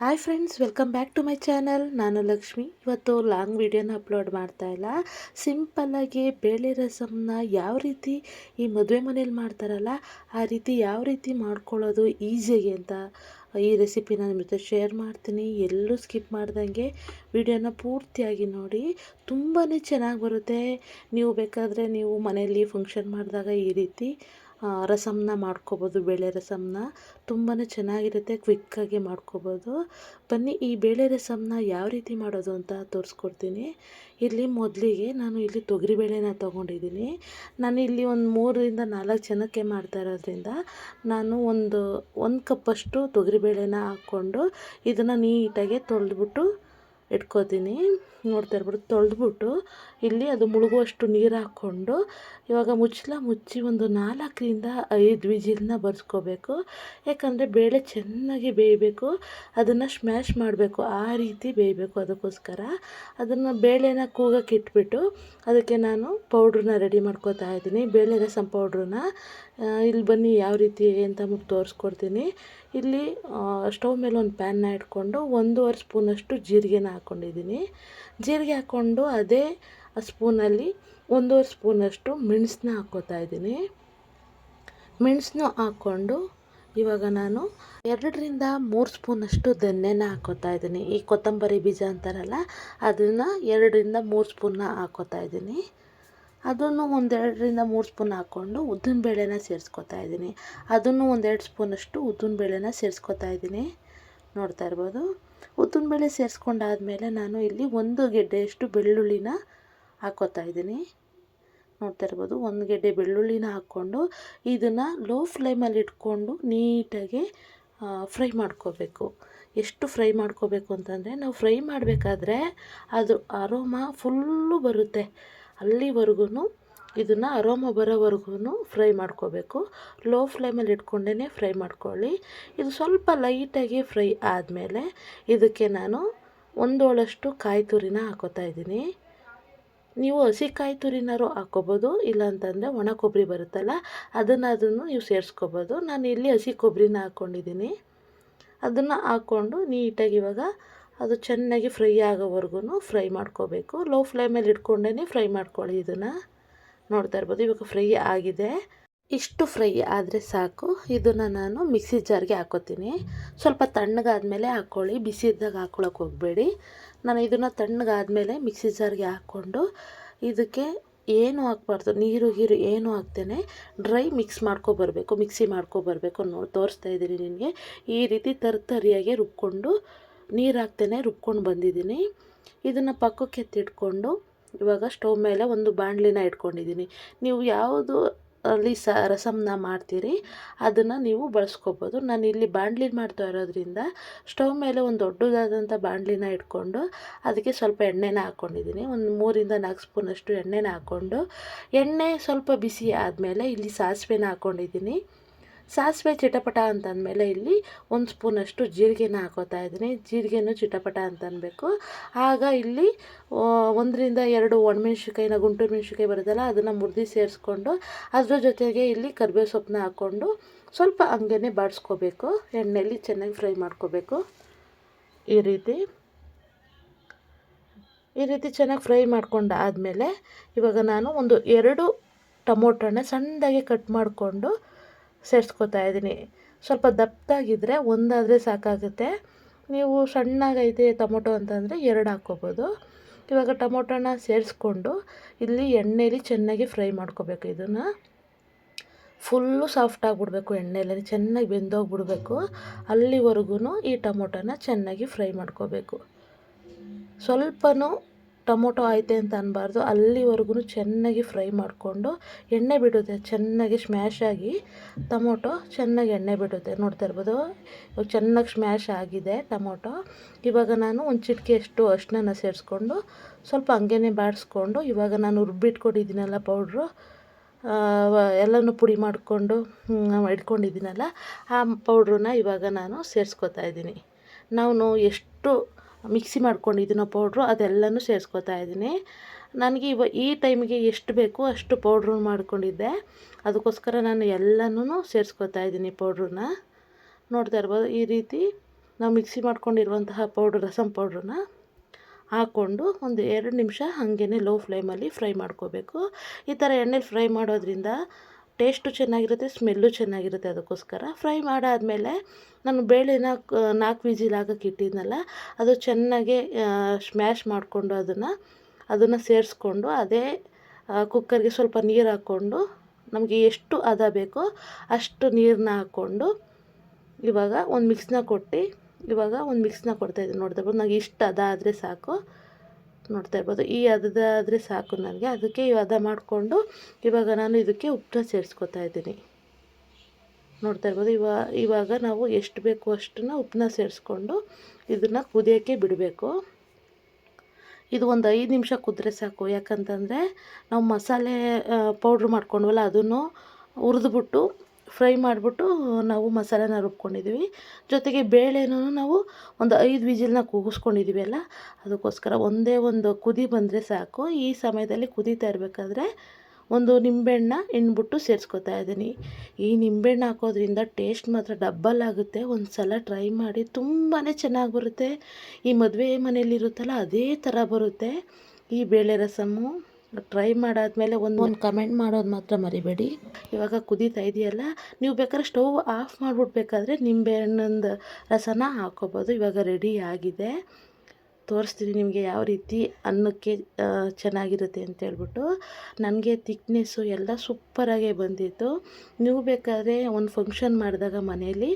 Hi friends welcome back to my channel ನಾನು ಲಕ್ಷ್ಮಿ. ಇವತ್ತು long ವಿಡಿಯೋನ ಅಪ್ಲೋಡ್ ಮಾಡ್ತಾ ಇಲ್ಲ. ಸಿಂಪಲ್ಲಾಗಿ ಬೇಳೆ ರಸಮ್ನ ಯಾವ ರೀತಿ ಈ ಮದುವೆ ಮನೇಲಿ ಮಾಡ್ತಾರಲ್ಲ, ಆ ರೀತಿ ಯಾವ ರೀತಿ ಮಾಡ್ಕೊಳ್ಳೋದು ಈಸಿಯಾಗಿ ಅಂತ ಈ ರೆಸಿಪಿನ ನಿಮ್ಮ ಜೊತೆ ಶೇರ್ ಮಾಡ್ತೀನಿ. ಎಲ್ಲೂ ಸ್ಕಿಪ್ ಮಾಡ್ದಂಗೆ ವಿಡಿಯೋನ ಪೂರ್ತಿಯಾಗಿ ನೋಡಿ. ತುಂಬಾ ಚೆನ್ನಾಗಿ ಬರುತ್ತೆ. ನೀವು ಬೇಕಾದರೆ ನೀವು ಮನೆಯಲ್ಲಿ ಫಂಕ್ಷನ್ ಮಾಡಿದಾಗ ಈ ರೀತಿ ರಸಮ್ನ ಮಾಡ್ಕೋಬೋದು, ಬೇಳೆ ರಸಮ್ನ. ತುಂಬಾ ಚೆನ್ನಾಗಿರುತ್ತೆ ಕ್ವಿಕ್ಕಾಗಿ ಮಾಡ್ಕೋಬೋದು. ಬನ್ನಿ, ಈ ಬೇಳೆ ರಸಮ್ನ ಯಾವ ರೀತಿ ಮಾಡೋದು ಅಂತ ತೋರಿಸ್ಕೊಡ್ತೀನಿ. ಇಲ್ಲಿ ಮೊದಲಿಗೆ ನಾನು ಇಲ್ಲಿ ತೊಗರಿಬೇಳೆನ ತೊಗೊಂಡಿದ್ದೀನಿ. ನಾನು ಇಲ್ಲಿ ಒಂದು ಮೂರರಿಂದ ನಾಲ್ಕು ಜನಕ್ಕೆ ಮಾಡ್ತಾ ಇರೋದ್ರಿಂದ ನಾನು ಒಂದು ಒಂದು ಕಪ್ಪಷ್ಟು ತೊಗರಿಬೇಳೆನ ಹಾಕ್ಕೊಂಡು ಇದನ್ನು ನೀಟಾಗಿ ತೊಳೆದ್ಬಿಟ್ಟು ಇಟ್ಕೋತೀನಿ. ನೋಡ್ತಾ ಇರ್ಬೋದು, ತೊಳೆದ್ಬಿಟ್ಟು ಇಲ್ಲಿ ಅದು ಮುಳುಗುವಷ್ಟು ನೀರು ಹಾಕ್ಕೊಂಡು ಇವಾಗ ಮುಚ್ಚಲ ಮುಚ್ಚಿ ಒಂದು ನಾಲ್ಕರಿಂದ ಐದು ವಿಜಿಲ್ನ ಬರ್ಸ್ಕೋಬೇಕು. ಯಾಕಂದರೆ ಬೇಳೆ ಚೆನ್ನಾಗಿ ಬೇಯಬೇಕು, ಅದನ್ನು ಸ್ಮ್ಯಾಶ್ ಮಾಡಬೇಕು, ಆ ರೀತಿ ಬೇಯಬೇಕು ಅದಕ್ಕೋಸ್ಕರ. ಅದನ್ನು ಬೇಳೆನ ಕೂಗಕ್ಕೆ ಇಟ್ಬಿಟ್ಟು ಅದಕ್ಕೆ ನಾನು ಪೌಡ್ರನ್ನ ರೆಡಿ ಮಾಡ್ಕೋತಾ ಇದ್ದೀನಿ. ಬೇಳೆ ರಸಂ ಪೌಡ್ರನ್ನ ಇಲ್ಲಿ ಬನ್ನಿ ಯಾವ ರೀತಿ ಅಂತ ತೋರಿಸ್ಕೊಡ್ತೀನಿ. ಇಲ್ಲಿ ಸ್ಟವ್ ಮೇಲೆ ಒಂದು ಪ್ಯಾನ್ನ ಇಟ್ಕೊಂಡು ಒಂದೂವರೆ ಸ್ಪೂನಷ್ಟು ಜೀರಿಗೆನ ಹಾಕ್ಕೊಂಡಿದ್ದೀನಿ ಜೀರಿಗೆ ಹಾಕ್ಕೊಂಡು ಅದೇ ಸ್ಪೂನಲ್ಲಿ ಒಂದೂವರೆ ಸ್ಪೂನಷ್ಟು ಮೆಣಸನ್ನ ಹಾಕ್ಕೋತಾ ಇದ್ದೀನಿ. ಮೆಣಸನ್ನು ಹಾಕ್ಕೊಂಡು ಇವಾಗ ನಾನು ಎರಡರಿಂದ ಮೂರು ಸ್ಪೂನಷ್ಟು ಧನ್ಯನ ಹಾಕ್ಕೋತಾ ಇದ್ದೀನಿ. ಈ ಕೊತ್ತಂಬರಿ ಬೀಜ ಅಂತಾರಲ್ಲ, ಅದನ್ನು ಎರಡರಿಂದ ಮೂರು ಸ್ಪೂನ್ನ ಹಾಕ್ಕೋತಾ ಇದ್ದೀನಿ. ಅದನ್ನು ಒಂದೆರಡರಿಂದ ಮೂರು ಸ್ಪೂನ್ ಹಾಕ್ಕೊಂಡು ಉದ್ದಿನ ಬೇಳೆನ ಸೇರಿಸ್ಕೊತಾ ಇದ್ದೀನಿ. ಅದನ್ನು ಒಂದೆರಡು ಸ್ಪೂನಷ್ಟು ಉದ್ದಿನ ಬೇಳೆನ ಸೇರಿಸ್ಕೊತಾ ಇದ್ದೀನಿ. ನೋಡ್ತಾ ಇರ್ಬೋದು. ಉದ್ದಿನ ಬೇಳೆ ಸೇರಿಸ್ಕೊಂಡಾದ್ಮೇಲೆ ನಾನು ಇಲ್ಲಿ ಒಂದು ಗೆಡ್ಡೆಯಷ್ಟು ಬೆಳ್ಳುಳ್ಳಿನ ಹಾಕ್ಕೋತಾ ಇದ್ದೀನಿ. ನೋಡ್ತಾ ಇರ್ಬೋದು, ಒಂದು ಗೆಡ್ಡೆ ಬೆಳ್ಳುಳ್ಳಿನ ಹಾಕ್ಕೊಂಡು ಇದನ್ನು ಲೋ ಫ್ಲೇಮಲ್ಲಿ ಇಟ್ಕೊಂಡು ನೀಟಾಗಿ ಫ್ರೈ ಮಾಡ್ಕೋಬೇಕು. ಎಷ್ಟು ಫ್ರೈ ಮಾಡ್ಕೋಬೇಕು ಅಂತಂದರೆ, ನಾವು ಫ್ರೈ ಮಾಡಬೇಕಾದ್ರೆ ಅದು ಅರೋಮಾ ಫುಲ್ಲು ಬರುತ್ತೆ. ಅಲ್ಲಿವರೆಗೂ ಇದನ್ನು ಅರೋಮ ಬರೋವರೆಗೂ ಫ್ರೈ ಮಾಡ್ಕೋಬೇಕು. ಲೋ ಫ್ಲೇಮಲ್ಲಿ ಇಟ್ಕೊಂಡೇ ಫ್ರೈ ಮಾಡ್ಕೊಳ್ಳಿ. ಇದು ಸ್ವಲ್ಪ ಲೈಟಾಗಿ ಫ್ರೈ ಆದಮೇಲೆ ಇದಕ್ಕೆ ನಾನು ಒಂದೋಳಷ್ಟು ಕಾಯಿ ತುರಿನ ಹಾಕೋತಾ ಇದ್ದೀನಿ. ನೀವು ಹಸಿ ಕಾಯಿ ತುರಿನಾರು ಹಾಕ್ಕೋಬೋದು ಇಲ್ಲಾಂತಂದರೆ ಒಣ ಕೊಬ್ಬರಿ ಬರುತ್ತಲ್ಲ ಅದನ್ನು ಅದನ್ನು ನೀವು ಸೇರಿಸ್ಕೋಬೋದು. ನಾನು ಇಲ್ಲಿ ಹಸಿ ಕೊಬ್ಬರಿನ ಹಾಕ್ಕೊಂಡಿದ್ದೀನಿ. ಅದನ್ನು ಹಾಕ್ಕೊಂಡು ನೀಟಾಗಿ ಇವಾಗ ಅದು ಚೆನ್ನಾಗಿ ಫ್ರೈ ಆಗೋವರೆಗೂ ಫ್ರೈ ಮಾಡ್ಕೋಬೇಕು. ಲೋ ಫ್ಲೇಮಲ್ಲಿ ಇಟ್ಕೊಂಡೇ ಫ್ರೈ ಮಾಡ್ಕೊಳ್ಳಿ ಇದನ್ನು. ನೋಡ್ತಾ ಇರ್ಬೋದು. ಇವಾಗ ಫ್ರೈ ಆಗಿದೆ. ಇಷ್ಟು ಫ್ರೈ ಆದರೆ ಸಾಕು. ಇದನ್ನು ನಾನು ಮಿಕ್ಸಿ ಜಾರ್ಗೆ ಹಾಕೋತೀನಿ. ಸ್ವಲ್ಪ ತಣ್ಣಗಾದ್ಮೇಲೆ ಹಾಕ್ಕೊಳ್ಳಿ ಬಿಸಿ ಇದ್ದಾಗ ಹಾಕ್ಕೊಳಕ್ಕೆ ಹೋಗಬೇಡಿ. ನಾನು ಇದನ್ನು ತಣ್ಣಗಾದ್ಮೇಲೆ ಮಿಕ್ಸಿ ಜಾರ್ಗೆ ಹಾಕ್ಕೊಂಡು ಇದಕ್ಕೆ ಏನು ಹಾಕ್ಬಾರ್ದು, ನೀರು ಗೀರು ಏನು ಹಾಕ್ತೇನೆ, ಡ್ರೈ ಮಿಕ್ಸ್ ಮಾಡ್ಕೊಬರ್ಬೇಕು ಮಿಕ್ಸಿ ಮಾಡ್ಕೊಬರ್ಬೇಕು ನೋಡಿ, ತೋರಿಸ್ತಾ ಇದ್ದೀನಿ ನಿಮಗೆ ಈ ರೀತಿ ತರ್ತರಿಯಾಗಿ ರುಬ್ಕೊಂಡು ನೀರು ಹಾಕ್ತೇನೆ, ರುಬ್ಕೊಂಡು ಬಂದಿದ್ದೀನಿ. ಇದನ್ನು ಪಕ್ಕಕ್ಕೆ ಎತ್ತಿಟ್ಕೊಂಡು ಇವಾಗ ಸ್ಟವ್ ಮೇಲೆ ಒಂದು ಬಾಣಲಿನ ಇಟ್ಕೊಂಡಿದ್ದೀನಿ. ನೀವು ಯಾವುದು ಅಲ್ಲಿ ಸ ರಸಮ್ನ ಮಾಡ್ತೀರಿ, ಅದನ್ನು ನೀವು ಬಳಸ್ಕೊಬೋದು. ನಾನು ಇಲ್ಲಿ ಬಾಣಲಿ ಮಾಡ್ತಾ ಇರೋದ್ರಿಂದ ಸ್ಟವ್ ಮೇಲೆ ಒಂದು ದೊಡ್ಡದಾದಂಥ ಬಾಣಲಿನ ಇಟ್ಕೊಂಡು ಅದಕ್ಕೆ ಸ್ವಲ್ಪ ಎಣ್ಣೆನ ಹಾಕ್ಕೊಂಡಿದ್ದೀನಿ ಒಂದು ಮೂರಿಂದ ನಾಲ್ಕು ಸ್ಪೂನಷ್ಟು ಎಣ್ಣೆನ ಹಾಕ್ಕೊಂಡು ಎಣ್ಣೆ ಸ್ವಲ್ಪ ಬಿಸಿ ಆದಮೇಲೆ ಇಲ್ಲಿ ಸಾಸಿವೆನ ಹಾಕ್ಕೊಂಡಿದ್ದೀನಿ ಸಾಸಿವೆ ಚಿಟಪಟ ಅಂತಂದಮೇಲೆ ಇಲ್ಲಿ ಒಂದು ಸ್ಪೂನಷ್ಟು ಜೀರಿಗೆನ ಹಾಕೋತಾ ಇದ್ದೀನಿ. ಜೀರಿಗೆನೂ ಚಿಟಪಟ ಅಂತ ಅನ್ಬೇಕು ಆಗ ಇಲ್ಲಿ ಒಂದರಿಂದ ಎರಡು ಒಣಮೆಣ್ಸಿಕಾಯಿನ ಗುಂಟು ಮೆಣಸಿಕಾಯಿ ಬರುತ್ತಲ್ಲ, ಅದನ್ನು ಮುರಿದು ಸೇರಿಸ್ಕೊಂಡು ಅದ್ರ ಜೊತೆಗೆ ಇಲ್ಲಿ ಕರಿಬೇವು ಸೊಪ್ಪನ್ನ ಹಾಕ್ಕೊಂಡು ಸ್ವಲ್ಪ ಹಂಗೇ ಬಾಡಿಸ್ಕೋಬೇಕು. ಎಣ್ಣೆಯಲ್ಲಿ ಚೆನ್ನಾಗಿ ಫ್ರೈ ಮಾಡ್ಕೋಬೇಕು. ಈ ರೀತಿ. ಈ ರೀತಿ ಚೆನ್ನಾಗಿ ಫ್ರೈ ಮಾಡ್ಕೊಂಡು ಆದಮೇಲೆ ಇವಾಗ ನಾನು ಒಂದು ಎರಡು ಟೊಮೊಟೊನ ಸಣ್ಣದಾಗಿ ಕಟ್ ಮಾಡಿಕೊಂಡು ಸೇರಿಸ್ಕೊತಾ ಇದ್ದೀನಿ. ಸ್ವಲ್ಪ ದಪ್ಪದಾಗಿದ್ದರೆ ಒಂದಾದರೆ ಸಾಕಾಗುತ್ತೆ. ನೀವು ಸಣ್ಣಗೈತೆ ಟೊಮೊಟೊ ಅಂತಂದರೆ ಎರಡು ಹಾಕ್ಕೋಬೋದು. ಇವಾಗ ಟೊಮೊಟೊನ ಸೇರಿಸ್ಕೊಂಡು ಇಲ್ಲಿ ಎಣ್ಣೆಯಲ್ಲಿ ಚೆನ್ನಾಗಿ ಫ್ರೈ ಮಾಡ್ಕೋಬೇಕು ಇದನ್ನು. ಫುಲ್ಲು ಸಾಫ್ಟ್ ಆಗಿಬಿಡ್ಬೇಕು ಎಣ್ಣೆಯಲ್ಲಿ, ಚೆನ್ನಾಗಿ ಬೆಂದೋಗ್ಬಿಡ್ಬೇಕು. ಅಲ್ಲಿವರೆಗೂ ಈ ಟೊಮೊಟೊನ ಚೆನ್ನಾಗಿ ಫ್ರೈ ಮಾಡ್ಕೋಬೇಕು. ಸ್ವಲ್ಪನೂ ಟೊಮೊಟೊ ಐತೆ ಅಂತ ಅನ್ನಬಾರ್ದು ಅಲ್ಲಿವರೆಗೂ ಚೆನ್ನಾಗಿ ಫ್ರೈ ಮಾಡಿಕೊಂಡು ಎಣ್ಣೆ ಬಿಡುತ್ತೆ. ಚೆನ್ನಾಗಿ ಸ್ಮ್ಯಾಶ್ ಆಗಿ ಟೊಮೊಟೊ ಚೆನ್ನಾಗಿ ಎಣ್ಣೆ ಬಿಡುತ್ತೆ. ನೋಡ್ತಾ ಇರ್ಬೋದು. ಚೆನ್ನಾಗಿ ಸ್ಮ್ಯಾಶ್ ಆಗಿದೆ ಟೊಮೊಟೊ. ಇವಾಗ ನಾನು ಒಂದು ಚಿಟಿಕೆಯಷ್ಟು ಅಷ್ಟನ್ನ ಸೇರಿಸ್ಕೊಂಡು ಸ್ವಲ್ಪ ಹಂಗೇ ಬಾಡಿಸ್ಕೊಂಡು ಇವಾಗ ನಾನು ರುಬ್ಬಿಟ್ಕೊಂಡಿದ್ದೀನಲ್ಲ ಪೌಡ್ರು ಎಲ್ಲನೂ ಪುಡಿ ಮಾಡಿಕೊಂಡು ಇಟ್ಕೊಂಡಿದ್ದೀನಲ್ಲ, ಆ ಪೌಡ್ರನ್ನ ಇವಾಗ ನಾನು ಸೇರಿಸ್ಕೊತಾ ಇದ್ದೀನಿ. ನಾವು ಎಷ್ಟು ಮಿಕ್ಸಿ ಮಾಡ್ಕೊಂಡಿದ್ದೀನೋ ಪೌಡ್ರು ಅದೆಲ್ಲನೂ ಸೇರಿಸ್ಕೊತಾ ಇದ್ದೀನಿ. ನನಗೆ ಇವ ಈ ಟೈಮಿಗೆ ಎಷ್ಟು ಬೇಕು ಅಷ್ಟು ಪೌಡ್ರು ಮಾಡ್ಕೊಂಡಿದ್ದೆ. ಅದಕ್ಕೋಸ್ಕರ ನಾನು ಎಲ್ಲನೂ ಸೇರಿಸ್ಕೊತಾ ಇದ್ದೀನಿ ಪೌಡ್ರನ್ನ. ನೋಡ್ತಾ ಇರ್ಬೋದು, ಈ ರೀತಿ ನಾವು ಮಿಕ್ಸಿ ಮಾಡ್ಕೊಂಡಿರುವಂತಹ ಪೌಡ್ರ್ ರಸಮ್ ಪೌಡ್ರನ್ನ ಹಾಕ್ಕೊಂಡು ಒಂದು ಎರಡು ನಿಮಿಷ ಹಾಗೇ ಲೋ ಫ್ಲೇಮಲ್ಲಿ ಫ್ರೈ ಮಾಡ್ಕೋಬೇಕು. ಈ ಥರ ಎಣ್ಣೆಲಿ ಫ್ರೈ ಮಾಡೋದ್ರಿಂದ ಟೇಸ್ಟು ಚೆನ್ನಾಗಿರುತ್ತೆ, ಸ್ಮೆಲ್ಲು ಚೆನ್ನಾಗಿರುತ್ತೆ ಅದಕ್ಕೋಸ್ಕರ. ಫ್ರೈ ಮಾಡಾದಮೇಲೆ ನಾನು ಬೇಳೆನ ನಾಲ್ಕು ವಿಜಿಲ್ ಹಾಕಕ್ಕೆ ಇಟ್ಟಿದ್ನಲ್ಲ, ಅದು ಚೆನ್ನಾಗಿ ಸ್ಮ್ಯಾಶ್ ಮಾಡಿಕೊಂಡು ಅದನ್ನು ಅದನ್ನು ಸೇರಿಸ್ಕೊಂಡು ಅದೇ ಕುಕ್ಕರ್ಗೆ ಸ್ವಲ್ಪ ನೀರು ಹಾಕ್ಕೊಂಡು, ನಮಗೆ ಎಷ್ಟು ಅದ ಬೇಕೋ ಅಷ್ಟು ನೀರನ್ನ ಹಾಕ್ಕೊಂಡು ಇವಾಗ ಒಂದು ಮಿಕ್ಸ್ನ ಕೊಟ್ಟು, ಇವಾಗ ಒಂದು ಮಿಕ್ಸ್ನ ಕೊಡ್ತಾಯಿದ್ದೀನಿ ನೋಡಿದ್ರೆ ನನಗೆ ಇಷ್ಟು ಅದ ಆದರೆ ಸಾಕು. ನೋಡ್ತಾ ಇರ್ಬೋದು. ಈ ಅದಾದರೆ ಸಾಕು ನನಗೆ. ಅದಕ್ಕೆ ಹದ ಮಾಡಿಕೊಂಡು ಇವಾಗ ನಾನು ಇದಕ್ಕೆ ಉಪ್ಪನ್ನ ಸೇರಿಸ್ಕೊತಾ ಇದ್ದೀನಿ. ನೋಡ್ತಾ ಇರ್ಬೋದು. ಇವಾಗ ಇವಾಗ ನಾವು ಎಷ್ಟು ಬೇಕು ಅಷ್ಟನ್ನು ಉಪ್ಪನ್ನ ಸೇರಿಸ್ಕೊಂಡು ಇದನ್ನು ಕುದಿಯೋಕ್ಕೆ ಬಿಡಬೇಕು. ಇದು ಒಂದು ಐದು ನಿಮಿಷ ಕುದ್ರೆ ಸಾಕು. ಯಾಕಂತಂದರೆ ನಾವು ಮಸಾಲೆ ಪೌಡ್ರ್ ಮಾಡ್ಕೊಂಡ್ವಲ್ಲ ಅದನ್ನು ಹುರಿದ್ಬಿಟ್ಟು ಫ್ರೈ ಮಾಡಿಬಿಟ್ಟು ನಾವು ಮಸಾಲೆನ ರುಬ್ಕೊಂಡಿದ್ದೀವಿ. ಜೊತೆಗೆ ಬೇಳೆನೂ ನಾವು ಒಂದು ಐದು ವಿಜಿಲ್ನ ಕೂಗಿಸ್ಕೊಂಡಿದ್ದೀವಿ ಅಲ್ಲ? ಅದಕ್ಕೋಸ್ಕರ ಒಂದೇ ಒಂದು ಕುದಿ ಬಂದರೆ ಸಾಕು. ಈ ಸಮಯದಲ್ಲಿ ಕುದೀತಾ ಇರಬೇಕಾದ್ರೆ ಒಂದು ನಿಂಬೆಹಣ್ಣ ಹಿಂಡ್ಬಿಟ್ಟು ಸೇರಿಸ್ಕೊತಾ ಇದ್ದೀನಿ. ಈ ನಿಂಬೆಹಣ್ಣು ಹಾಕೋದ್ರಿಂದ ಟೇಸ್ಟ್ ಮಾತ್ರ ಡಬ್ಬಲ್ ಆಗುತ್ತೆ. ಒಂದು ಸಲ ಟ್ರೈ ಮಾಡಿ ತುಂಬಾ ಚೆನ್ನಾಗಿ ಬರುತ್ತೆ. ಈ ಮದುವೆ ಮನೆಯಲ್ಲಿರುತ್ತಲ್ಲ, ಅದೇ ಥರ ಬರುತ್ತೆ. ಈ ಬೇಳೆ ರಸಮ್ಮು ಟ್ರೈ ಮಾಡಾದ್ಮೇಲೆ ಒಂದು ಒಂದು ಕಮೆಂಟ್ ಮಾಡೋದು ಮಾತ್ರ ಮರಿಬೇಡಿ. ಇವಾಗ ಕುದೀತಾ ಇದೆಯಲ್ಲ ನೀವು ಬೇಕಾದ್ರೆ ಸ್ಟವ್ ಆಫ್ ಮಾಡಿಬಿಡ್ಬೇಕಾದ್ರೆ ನಿಂಬೆಹಣ್ಣಿಂದು ರಸನ ಹಾಕೋಬೋದು. ಇವಾಗ ರೆಡಿ ಆಗಿದೆ. ತೋರಿಸ್ತೀನಿ ನಿಮಗೆ ಯಾವ ರೀತಿ ಅನ್ನಕ್ಕೆ ಚೆನ್ನಾಗಿರುತ್ತೆ ಅಂತ ಹೇಳ್ಬಿಟ್ಟು. ನನಗೆ ತಿಕ್ನೆಸ್ಸು ಎಲ್ಲ ಸೂಪ್ಪರಾಗೇ ಬಂದಿತ್ತು. ನೀವು ಬೇಕಾದರೆ ಒಂದು ಫಂಕ್ಷನ್ ಮಾಡಿದಾಗ ಮನೆಯಲ್ಲಿ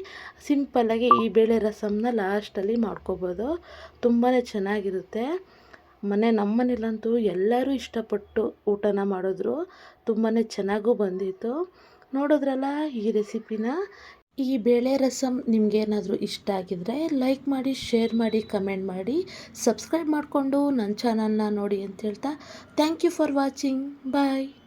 ಸಿಂಪಲ್ಲಾಗಿ ಈ ಬೇಳೆ ರಸಮನ್ನ ಲಾಸ್ಟಲ್ಲಿ ಮಾಡ್ಕೋಬೋದು. ತುಂಬಾ ಚೆನ್ನಾಗಿರುತ್ತೆ. ಮನೆ ನಮ್ಮ ಮನೇಲಂತೂ ಎಲ್ಲರೂ ಇಷ್ಟಪಟ್ಟು ಊಟನ ಮಾಡಿದ್ರು. ತುಂಬಾ ಚೆನ್ನಾಗೂ ಬಂದಿತ್ತು. ನೋಡಿದ್ರಲ್ಲ ಈ ರೆಸಿಪಿನ. ಈ ಬೇಳೆ ರಸಮ್ ನಿಮಗೇನಾದರೂ ಇಷ್ಟ ಆಗಿದ್ರೆ ಲೈಕ್ ಮಾಡಿ, ಶೇರ್ ಮಾಡಿ, ಕಮೆಂಟ್ ಮಾಡಿ. ಸಬ್ಸ್ಕ್ರೈಬ್ ಮಾಡಿಕೊಂಡು ನನ್ನ ಚಾನಲ್ನ ನೋಡಿ ಅಂತ ಹೇಳ್ತಾ, thank you for watching. Bye.